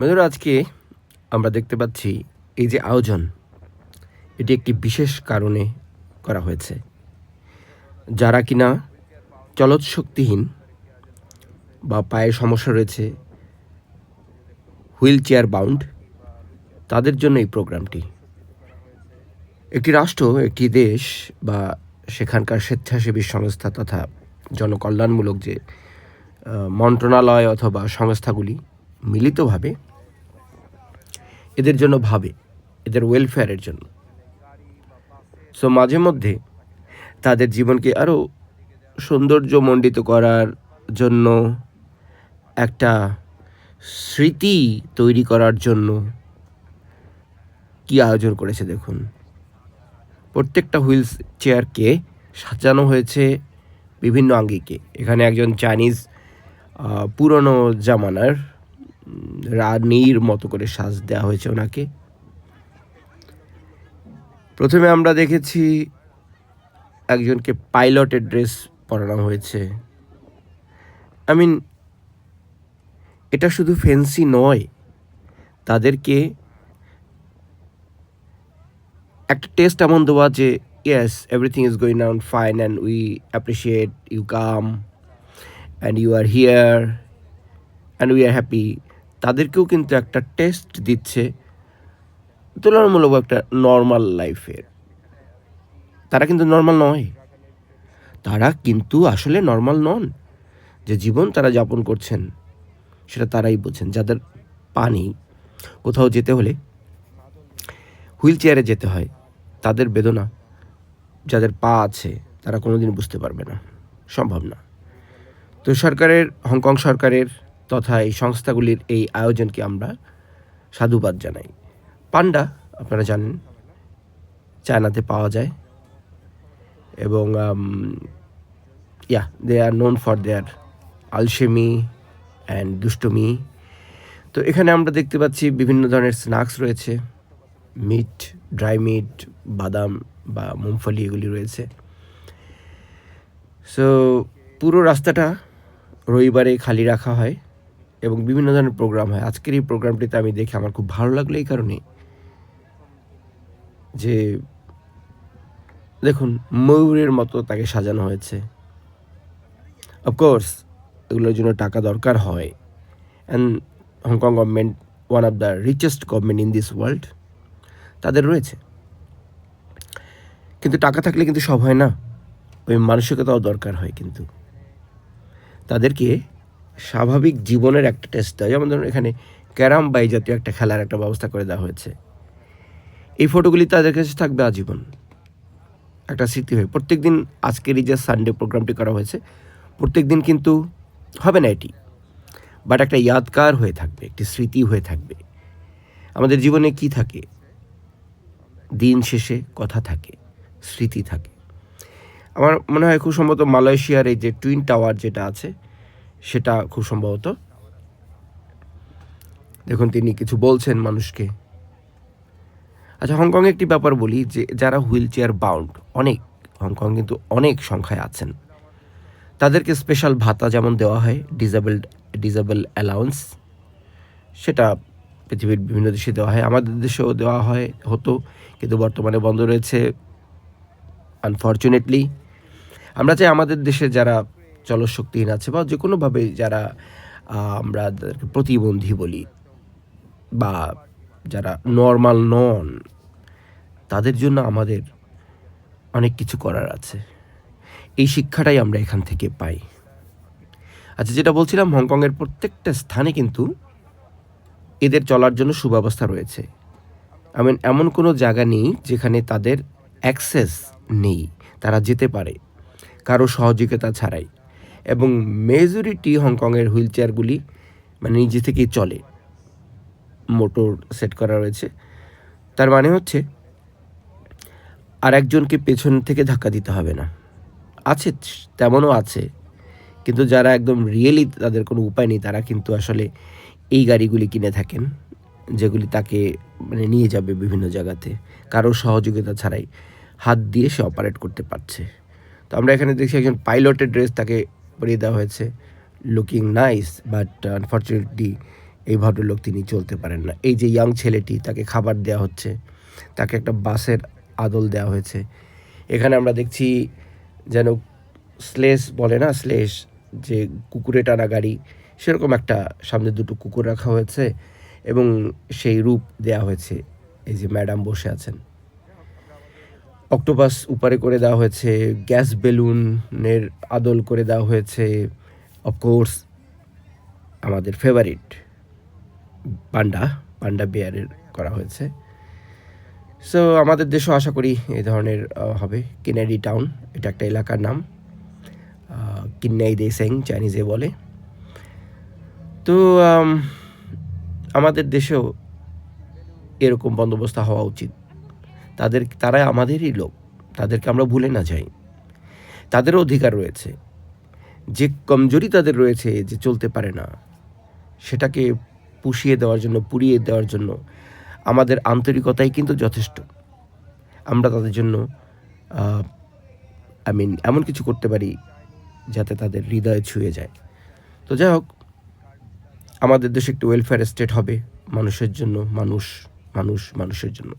বন্ধুরা, আজকে আমরা দেখতে পাচ্ছি এই যে আয়োজন, এটি একটি বিশেষ কারণে করা হয়েছে। যারা কিনা চলৎ শক্তিহীন বা পায়ে সমস্যা রয়েছে হুইল চেয়ার বাউন্ড, তাদের জন্য এই প্রোগ্রামটি। একটি রাষ্ট্র, একটি দেশ বা সেখানকার স্বেচ্ছাসেবী সংস্থা তথা জনকল্যাণমূলক যে মন্ত্রণালয় অথবা সংস্থাগুলি মিলিতভাবে এদের জন্য ভাবে, এদের ওয়েলফেয়ারের জন্য। সো মাঝে মধ্যে তাদের জীবনকে আরও সৌন্দর্যমণ্ডিত করার জন্য, একটা স্মৃতি তৈরি করার জন্য কি আয়োজন করেছে দেখুন। প্রত্যেকটা হুইল চেয়ারকে সাজানো হয়েছে বিভিন্ন আঙ্গিকে। এখানে একজন চাইনিজ পুরনো জামানার রানীর মতো করে সাজ দেওয়া হয়েছে ওনাকে। প্রথমে আমরা দেখেছি একজনকে পাইলটের ড্রেস পরানো হয়েছে। আই মিন এটা শুধু ফেন্সি নয়, তাদেরকে একটা টেস্ট এমন দেওয়া যে yes everything is going on fine and we appreciate you come and you are here and we are happy তাদেরকেও কিন্তু একটা টেস্ট দিচ্ছে, তুলনামূলক একটা নর্মাল লাইফের তারা কিন্তু নর্মাল নয়। তারা কিন্তু আসলে নর্মাল নন। যে জীবন তারা যাপন করছেন, সেটা তারাই বোঝেন। যাদের পা নেই, কোথাও যেতে হলে হুইল চেয়ারে যেতে হয়, তাদের বেদনা, যাদের পা আছে, তারা কোনোদিন বুঝতে পারবে না। সম্ভব না। তো সরকারের হংকং সরকারের তথা এই সংস্থাগুলির এই আয়োজনকে আমরা সাধুবাদ জানাই। পান্ডা, আপনারা জানেন, চায়নাতে পাওয়া যায়। এবং ইয়া দে আর নোন ফর দেয়ার আলসেমি অ্যান্ড দুষ্টমি। তো এখানে আমরা দেখতে পাচ্ছি বিভিন্ন ধরনের স্ন্যাক্স রয়েছে। মিট ড্রাই মিট বাদাম বা মুমফলি এগুলি রয়েছে। সো পুরো রাস্তাটা রবিবারে খালি রাখা হয়। এবং বিভিন্ন ধরনের প্রোগ্রাম হয়। আজকের এই প্রোগ্রামটিতে আমি দেখে আমার খুব ভালো লাগল এই কারণে যে দেখুন, ময়ূরের মতো তাকে সাজানো হয়েছে। অফকোর্স এগুলোর জন্য টাকা দরকার হয়। And Hong Kong government one of the richest government in this world তাদের রয়েছে। কিন্তু টাকা থাকলে কিন্তু সব হয় না। ওই মানসিকতাও দরকার হয় কিন্তু। তাদেরকে স্বাভাবিক জীবনের একটা টেস্ট দেওয়া। যেমন ধরুন এখানে ক্যারাম বাই জাতীয় একটা খেলার একটা ব্যবস্থা করে দেওয়া হয়েছে। এই ফটোগুলি তাদের কাছে থাকবে আজীবন। একটা স্মৃতি হয়ে প্রত্যেক দিন আজকের এই যে সানডে প্রোগ্রামটি করা হয়েছে প্রত্যেক দিন কিন্তু হবে না এটি। বাট একটা ইয়াদকার হয়ে থাকবে, একটি স্মৃতি হয়ে থাকবে। আমাদের জীবনে কি থাকে? দিন শেষে কথা থাকে, স্মৃতি থাকে। আমার মনে হয় খুব সম্ভবত মালয়েশিয়ার এই যে টুইন টাওয়ার যেটা আছে সেটা খুব সম্ভবত। দেখুন, তিনি কিছু বলছেন মানুষকে। আচ্ছা হংকংয়ে একটি ব্যাপার বলি যে, যারা হুইল চেয়ার বাউন্ড, অনেক, হংকং কিন্তু অনেক সংখ্যায় আছেন। তাদেরকে স্পেশাল ভাতা যেমন দেওয়া হয় ডিজেবলড ডিজেবল অ্যালাউন্স, সেটা পৃথিবীর বিভিন্ন দেশে দেওয়া হয়। আমাদের দেশেও দেওয়া হয়, হতো, কিন্তু বর্তমানে বন্ধ রয়েছে আনফর্চুনেটলি আমরা চাই আমাদের দেশে যারা চলশক্তিহীন আছে বা যে কোনোভাবে যারা আমরা প্রতিবন্ধী বলি বা যারা নর্মাল নন তাদের জন্য আমাদের অনেক কিছু করার আছে। এই শিক্ষাটাই আমরা এখান থেকে পাই। আচ্ছা যেটা বলছিলাম হংকংয়ের প্রত্যেকটা স্থানে কিন্তু এদের চলার জন্য সুব্যবস্থা রয়েছে। Mean, এমন কোনো জায়গা নেই যেখানে তাদের অ্যাক্সেস নেই তারা যেতে পারে। কারও সহযোগিতা ছাড়াই। এবং মেজরিটি হংকংয়ের হুইল চেয়ারগুলি মানে নিজে থেকেই চলে। মোটর সেট করা রয়েছে। তার মানে হচ্ছে আর একজনকে পেছন থেকে ধাক্কা দিতে হবে না। আছে, তেমনও আছে। কিন্তু যারা একদম রিয়েলি তাদের কোনো উপায় নেই, তারা কিন্তু আসলে এই গাড়িগুলি কিনে থাকেন, যেগুলি তাকে মানে নিয়ে যাবে বিভিন্ন জায়গাতে। কারও সহযোগিতা ছাড়াই হাত দিয়ে সে অপারেট করতে পারছে। তো আমরা এখানে দেখছি একজন পাইলটের ড্রেস তাকে পরিয়ে দেওয়া হয়েছে। লুকিং নাইস বাট আনফর্চুনেটলি এই ভদ্রলোক তিনি চলতে পারেন না। এই যে ইয়াং ছেলেটি, তাকে খাবার দেওয়া হচ্ছে। তাকে একটা বাসের আদল দেওয়া হয়েছে। এখানে আমরা দেখছি যেন স্লেস বলে না, স্লেস, যে কুকুরে টানা গাড়ি, সেরকম একটা সামনে দুটো কুকুর রাখা হয়েছে এবং সেই রূপ দেয়া হয়েছে। এই যে ম্যাডাম বসে আছেন। অক্টোপাস উপরে করে দেওয়া হয়েছে, গ্যাস বেলুনের আদল করে দেওয়া হয়েছে অফকোর্স আমাদের ফেভারিট পান্ডা পান্ডা বেয়ারের করা হয়েছে। সো আমাদের দেশও আশা করি এই ধরনের হবে। কিনেডি টাউন এটা একটা এলাকার নাম। কিন্নাই দে সেং চাইনিজে বলে। তো আমাদের দেশেও এরকম বন্দোবস্ত হওয়া উচিত। তাদের তারা আমাদেরই লোক। তাদেরকে আমরা ভুলে না যাই। তাদেরও অধিকার রয়েছে। যে কমজোরি তাদের রয়েছে, যে চলতে পারে না, সেটাকে পুষিয়ে দেওয়ার জন্য, পুড়িয়ে দেওয়ার জন্য আমাদের আন্তরিকতাই কিন্তু যথেষ্ট। আমরা তাদের জন্য আই মিন এমন কিছু করতে পারি যাতে তাদের হৃদয়ে ছুঁয়ে যায়। তো যাই হোক, আমাদের দেশে একটু ওয়েলফেয়ার স্টেট হবে, মানুষের জন্য, মানুষ মানুষ, মানুষের জন্য।